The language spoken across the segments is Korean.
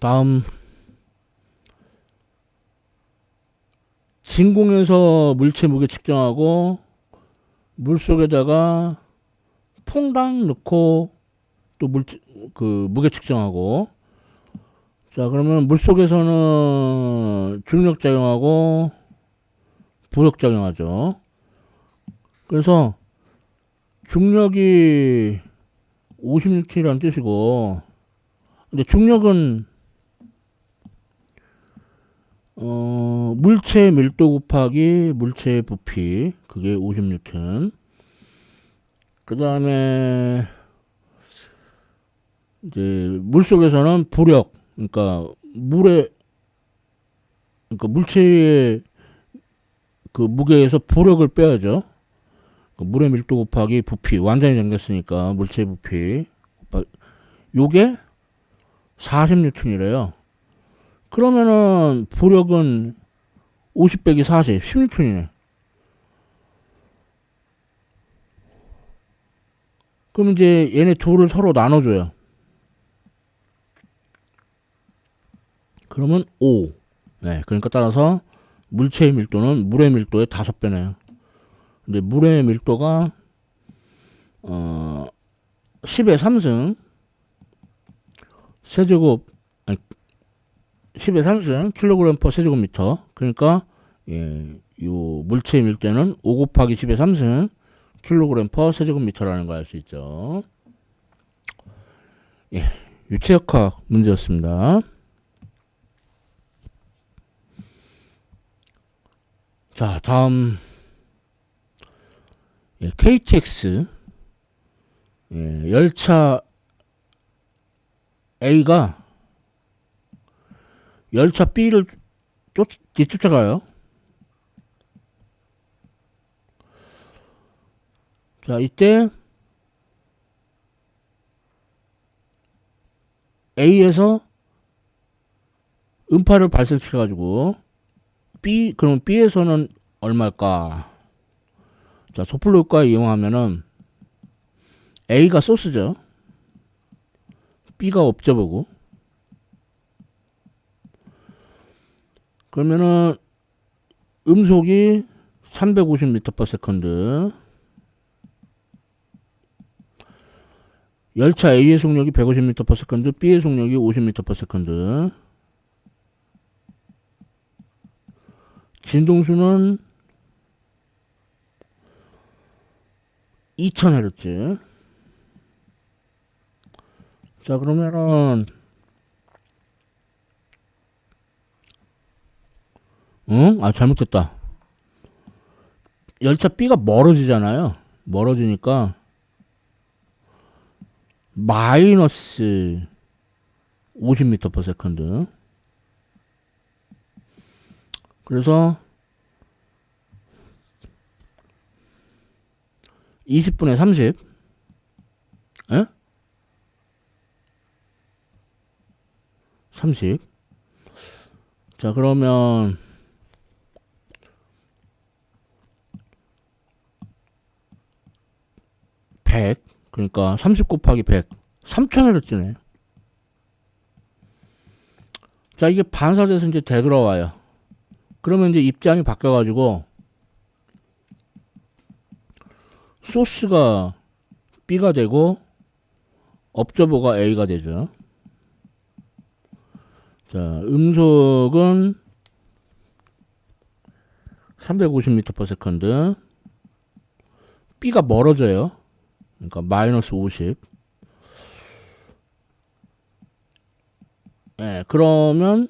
다음 진공에서 물체 무게 측정하고 물 속에다가 퐁당 넣고 또 물체 그 무게 측정하고 자 그러면 물 속에서는 중력 작용하고 부력 작용하죠. 그래서 중력이 56kg라는 뜻이고 근데 중력은 어, 물체 밀도 곱하기 물체의 부피. 그게 50뉴턴 그 다음에 이제 물 속에서는 부력. 그러니까 물에 그러니까 물체의 그 무게에서 부력을 빼야죠. 그 물의 밀도 곱하기 부피. 완전히 잠겼으니까 물체의 부피. 요게 40뉴턴이래요 그러면은 부력은 50 빼기 40, 16톤이네. 그럼 이제 얘네 둘을 서로 나눠줘요. 그러면 5. 네, 그러니까 따라서 물체의 밀도는 물의 밀도의 5배네요. 근데 물의 밀도가 어 10의 3승 세제곱 10의 3승 킬로그램 퍼 세제곱미터 그러니까 예, 요 물체의 밀도는 5 곱하기 10의 3승 킬로그램 퍼 세제곱미터라는 걸 알 수 있죠. 예, 유체역학 문제였습니다. 자, 다음 예, KTX 예, 열차 A가 열차 B를 쫓, 뒤쫓아가요. 자, 이때 A에서 음파를 발생시켜가지고 B, 그럼 B에서는 얼마일까? 자, 소플로 효과 이용하면은 A가 소스죠. B가 옵저버고 그러면은 음속이 350m/s 열차 A의 속력이 150m/s B의 속력이 50m/s 진동수는 2000Hz 자 그러면은 응? 아, 잘못했다. 열차 B가 멀어지잖아요. 멀어지니까, 마이너스 50m per second. 그래서, 20분에 30. 에? 30. 자, 그러면, 100 그러니까 30 곱하기 100 3000Hz네. 자 이게 반사돼서 이제 되돌아와요. 그러면 이제 입장이 바뀌어 가지고 소스가 B가 되고 업저버가 A가 되죠. 자 음속은 350m/s B가 멀어져요 그러니까 마이너스 50. 예, 그러면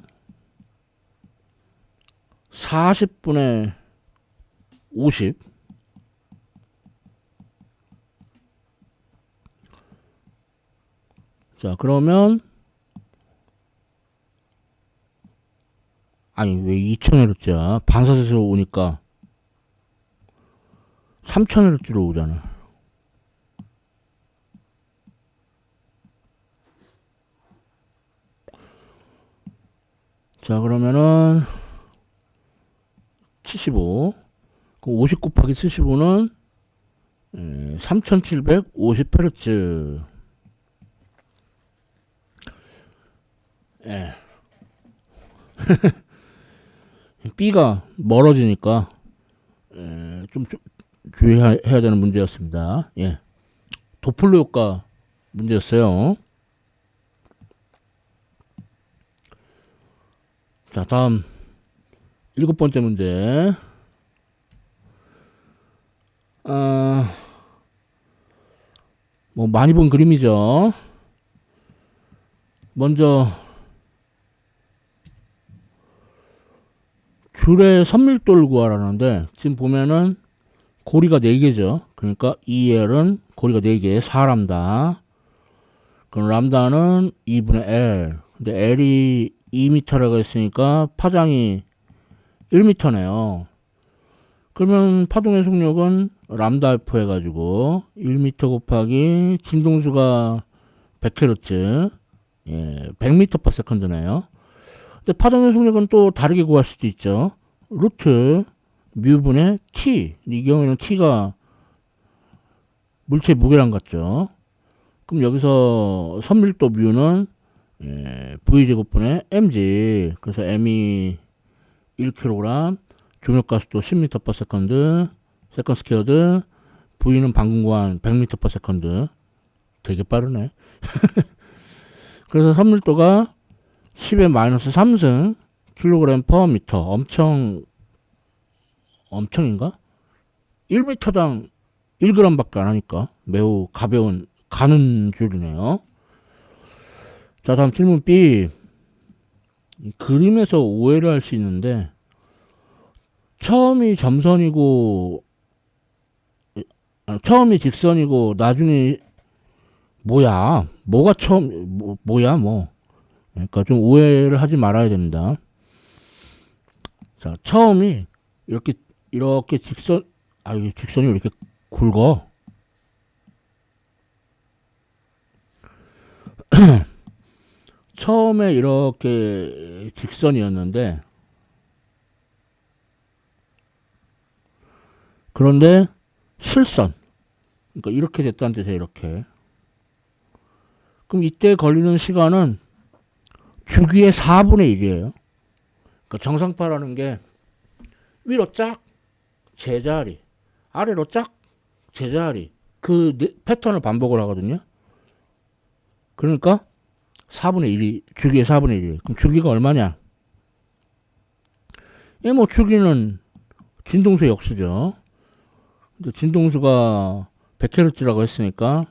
40분의 50. 자, 그러면 아니 왜 2000Hz야? 반사돼서 오니까 3000Hz로 오잖아. 자 그러면은 75 50 곱하기 75는 3750Hz 예. B가 멀어지니까 예, 좀 주- 주의해야 해야 되는 문제였습니다. 예. 도플러 효과 문제였어요. 자, 다음 일곱 번째 문제. 아, 뭐 많이 본 그림이죠. 먼저 줄의 선밀도를 구하라는데 지금 보면은 고리가 4개죠. 그러니까 2L은 고리가 4개, 4람다. 그럼 람다는 2분의 L. 근데 L이 2m라고 했으니까 파장이 1m네요. 그러면 파동의 속력은 람다 F 해가지고 1m 곱하기 진동수가 100Hz, 예, 100m/s네요. 근데 파동의 속력은 또 다르게 구할 수도 있죠. 루트 뮤분의 t 이 경우에는 t가 물체 무게랑 같죠. 그럼 여기서 선밀도 뮤는 예, v 제곱분의 mg 그래서 m이 1kg 조력가속도 10m/s 세컨 스퀘어드 v는 방금관 100m/s 되게 빠르네. 그래서 선밀도가 10의 마이너스 3승 킬로그램 퍼 미터 엄청 엄청인가? 1m당 1g밖에 안 하니까 매우 가벼운 가는 줄이네요. 자 다음 질문 B 이 그림에서 오해를 할 수 있는데 처음이 점선이고 아, 처음이 직선이고 나중에 뭐야 뭐가 처음 뭐, 뭐야 뭐 그러니까 좀 오해를 하지 말아야 됩니다. 자, 처음이 이렇게 이렇게 직선 아 이게 직선이 왜 이렇게 굵어? 처음에 이렇게 직선이었는데 그런데 실선 그러니까 이렇게 됐다는 뜻이에요 이렇게 그럼 이때 걸리는 시간은 주기의 4분의 1이에요. 그러니까 정상파라는 게 위로 쫙 제자리, 아래로 쫙 제자리 그 네- 패턴을 반복을 하거든요. 그러니까 4분의 1이 주기의 4분의 1이 그럼 주기가 얼마냐? 예, 뭐 주기는 진동수의 역수죠. 근데 진동수가 100Hz라고 했으니까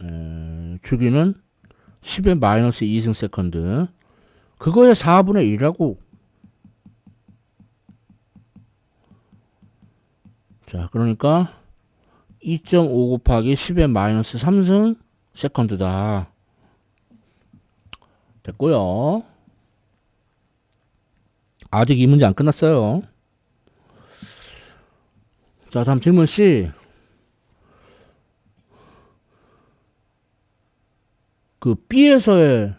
에, 주기는 10의 마이너스 2승 세컨드 그거의 4분의 1이라고. 자, 그러니까 2.5 곱하기 10의 마이너스 3승 세컨드다. 됐고요. 아직 이 문제 안 끝났어요. 자, 다음 질문 C. 그 B에서의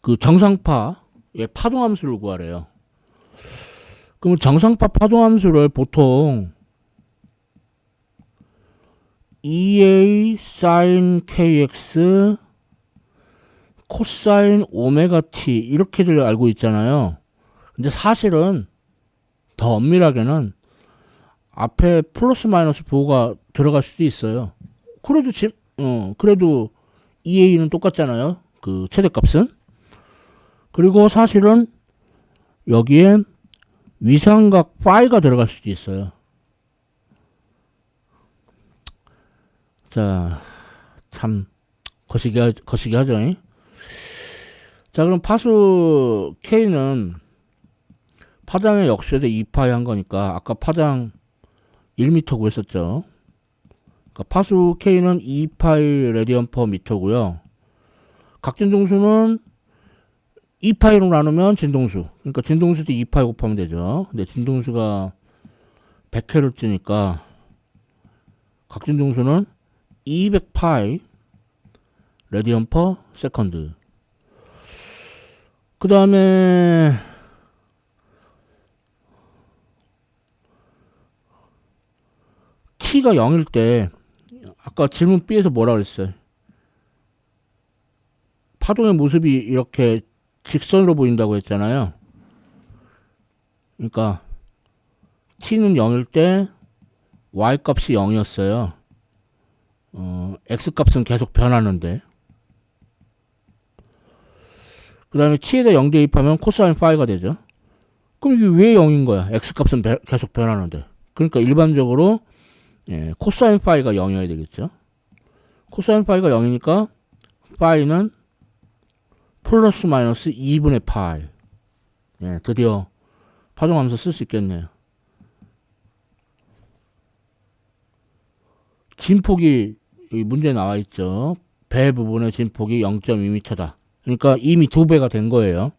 그 정상파의 파동함수를 구하래요. 그럼 정상파 파동함수를 보통 EA sin KX 코사인 오메가 T 이렇게들 알고 있잖아요. 근데 사실은 더 엄밀하게는 앞에 플러스 마이너스 부호가 들어갈 수도 있어요. 그래도 지, 어, 그래도 EA는 똑같잖아요. 그 최대값은. 그리고 사실은 여기에 위상각 파이가 들어갈 수도 있어요. 자, 참 거시기 하, 거시기 하죠. 잉? 자, 그럼 파수 K는 파장의 역수에 2파이 한 거니까 아까 파장 1m 구했었죠. 그러니까 파수 K는 2파이 레디언 퍼 미터고요. 각진동수는 2파이로 나누면 진동수. 그러니까 진동수도 2파이 곱하면 되죠. 근데 진동수가 100Hz니까 각진동수는 200파이 레디언 퍼 세컨드. 그 다음에 t가 0일 때 아까 질문 B에서 뭐라 그랬어요? 파동의 모습이 이렇게 직선으로 보인다고 했잖아요. 그러니까 t는 0일 때 y 값이 0이었어요. 어, x 값은 계속 변하는데 그 다음에 t에다 0 대입하면 코사인 파이가 되죠. 그럼 이게 왜 0인 거야? x 값은 배- 계속 변하는데. 그러니까 일반적으로 예, 코사인 파이가 0이어야 되겠죠. 코사인 파이가 0이니까 파이는 플러스 마이너스 2분의 파이. 예, 드디어 파동하면서 쓸 수 있겠네요. 진폭이 이 문제에 나와 있죠. 배 부분의 진폭이 0.2m다. 그러니까 이미 두 배가 된 거예요.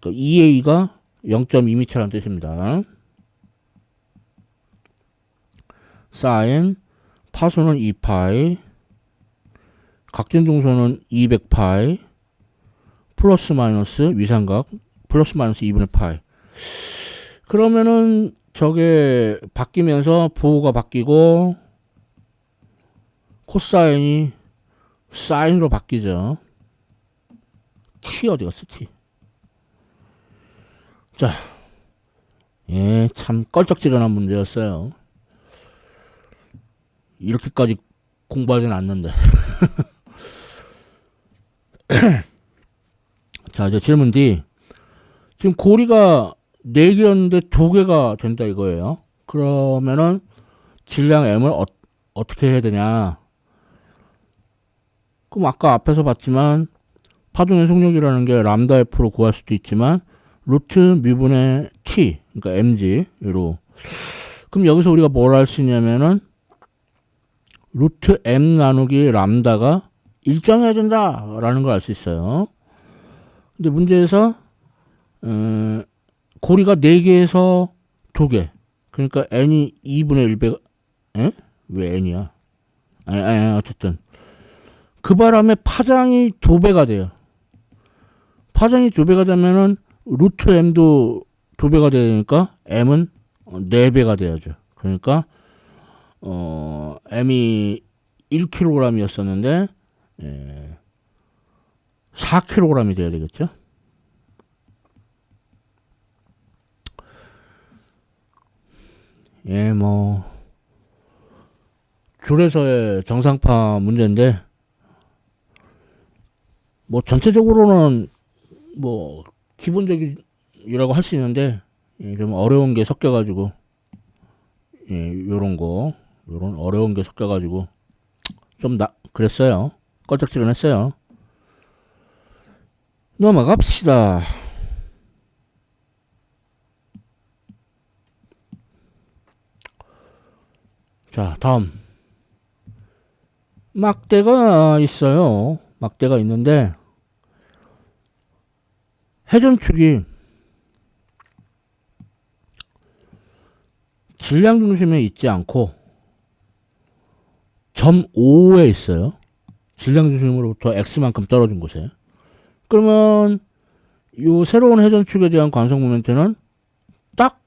그러니까 EA가 0.2m라는 뜻입니다. 사인 파수는 2파이 각진 중소는 200파이 플러스 마이너스 위삼각 플러스 마이너스 2분의 파이 그러면은 저게 바뀌면서 부호가 바뀌고 코사인이 사인으로 바뀌죠 t 어디 갔어 t 자, 예, 참 껄쩍지근한 문제였어요. 이렇게까지 공부하진 않는데. 자, 이제 질문 D. 지금 고리가 4개였는데 2개가 된다 이거예요. 그러면은 질량 M을 어, 어떻게 해야 되냐. 그럼 아까 앞에서 봤지만 파동의 속력이라는 게 람다 F로 구할 수도 있지만 루트 미분의 t 그러니까 mg로 그럼 여기서 우리가 뭘 할 수 있냐면은 루트 m 나누기 람다가 일정해야 된다라는 걸 알 수 있어요. 근데 문제에서 음, 고리가 4개에서 2개 그러니까 n이 2분의 1배 에? 왜 n이야? 아니, 아니 어쨌든 그 바람에 파장이 2배가 돼요. 파장이 2배가 되면은 루트 m도 두 배가 되니까 m은 네 배가 돼야죠. 그러니까 어 m이 1kg이었었는데 예, 4kg이 돼야 되겠죠. 예, 뭐 줄에서의 정상파 문제인데 뭐 전체적으로는 뭐 기본적이라고 할 수 있는데 예, 좀 어려운 게 섞여가지고 예, 요런 거 요런 어려운 게 섞여가지고 좀 나 그랬어요. 껄쩍지근했어요. 넘어갑시다. 자 다음. 막대가 있어요. 막대가 있는데 회전축이 질량 중심에 있지 않고 점 5에 있어요. 질량 중심으로부터 x만큼 떨어진 곳에. 그러면 이 새로운 회전 축에 대한 관성 모멘트는 딱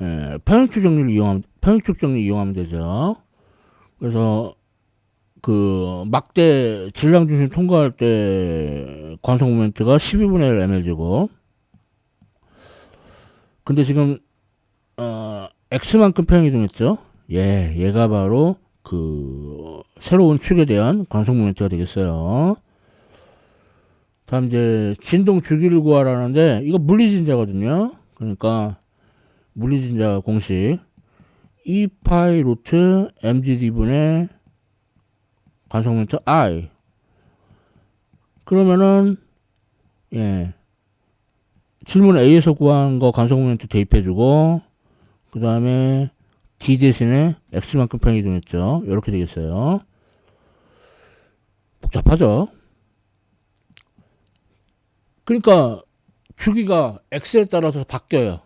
예, 평행축 정리를 이용하면 평행축 정리 이용하면 되죠. 그래서 그 막대 질량 중심 통과할 때 관성 모멘트가 12분의 1 ml제곱. 근데 지금 어 x만큼 평행이동했죠. 예, 얘가 바로 그 새로운 축에 대한 관성 모멘트가 되겠어요. 다음 이제 진동 주기를 구하라는데 이거 물리진자거든요. 그러니까 물리진자 공식 2파이 루트 mgd분의 관성 모멘트 i 그러면은 예 질문 A에서 구한 거 관성 모멘트 대입해주고 그 다음에 D 대신에 X만큼 평이동했죠. 이렇게 되겠어요. 복잡하죠. 그러니까 주기가 X에 따라서 바뀌어요.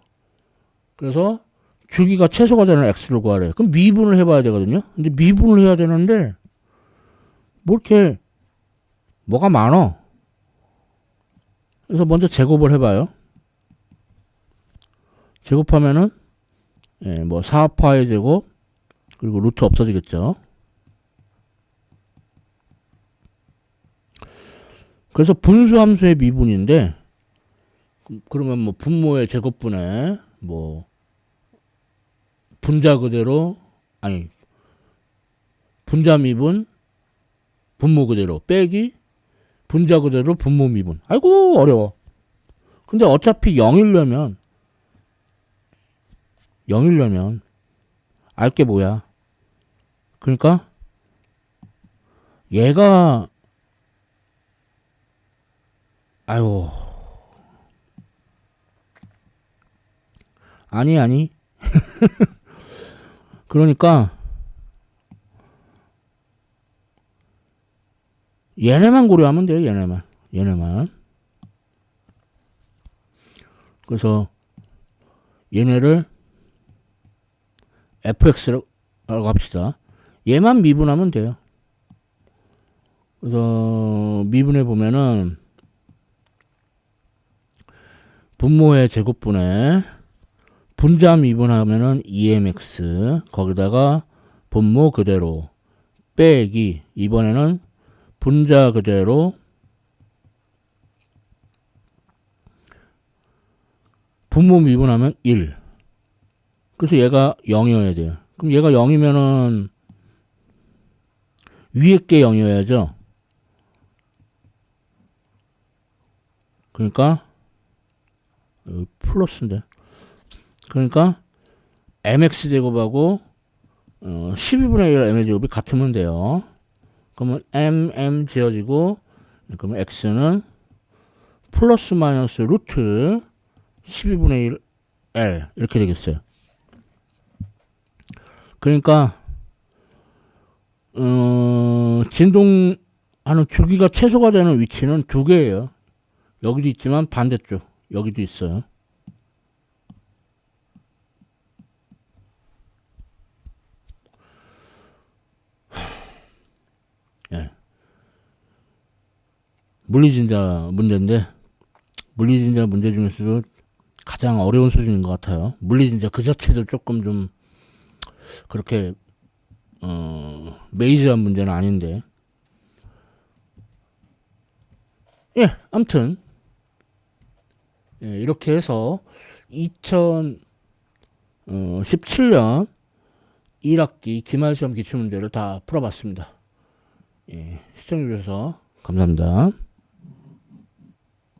그래서 주기가 최소가 되는 X를 구하래요. 그럼 미분을 해봐야 되거든요. 근데 미분을 해야 되는데 뭐 이렇게 뭐가 많어. 그래서 먼저 제곱을 해봐요. 제곱하면은 예, 뭐 4파의 제곱 그리고 루트 없어지겠죠. 그래서 분수함수의 미분인데 그- 그러면 뭐 분모의 제곱분에 뭐 분자 그대로 아니 분자 미분 분모 그대로 빼기 분자 그대로 분모 미분. 아이고 어려워. 근데 어차피 0이려면 0이려면 알게 뭐야? 그러니까 얘가 아유. 아니 아니. 그러니까 얘네만 고려하면 돼요 얘네만. 얘네만. 그래서 얘네를 fx라고 합시다. 얘만 미분하면 돼요. 그래서 미분해 보면은 분모의 제곱분에 분자 미분하면은 2mx 거기다가 분모 그대로 빼기. 이번에는 분자 그대로 분모 미분하면 1 그래서 얘가 0이어야 돼요. 그럼 얘가 0이면은 위에 게 0이어야죠. 그러니까 플러스인데. 그러니까 mx 제곱하고 어, 12분의 1 m의 제곱이 같으면 돼요. 그러면 m m 지어지고 그러면 x는 플러스 마이너스 루트 12분의 1 l 이렇게 되겠어요. 그러니까 어, 진동하는 주기가 최소가 되는 위치는 두 개예요. 여기도 있지만 반대쪽 여기도 있어요. 물리진자 문제인데 물리진자 문제 중에서도 가장 어려운 수준인 것 같아요. 물리진자 그 자체도 조금 좀 그렇게 어, 메이저한 문제는 아닌데 예, 아무튼 예, 이렇게 해서 2017년 1학기 기말시험 기출문제를 다 풀어봤습니다. 예, 시청해주셔서 감사합니다.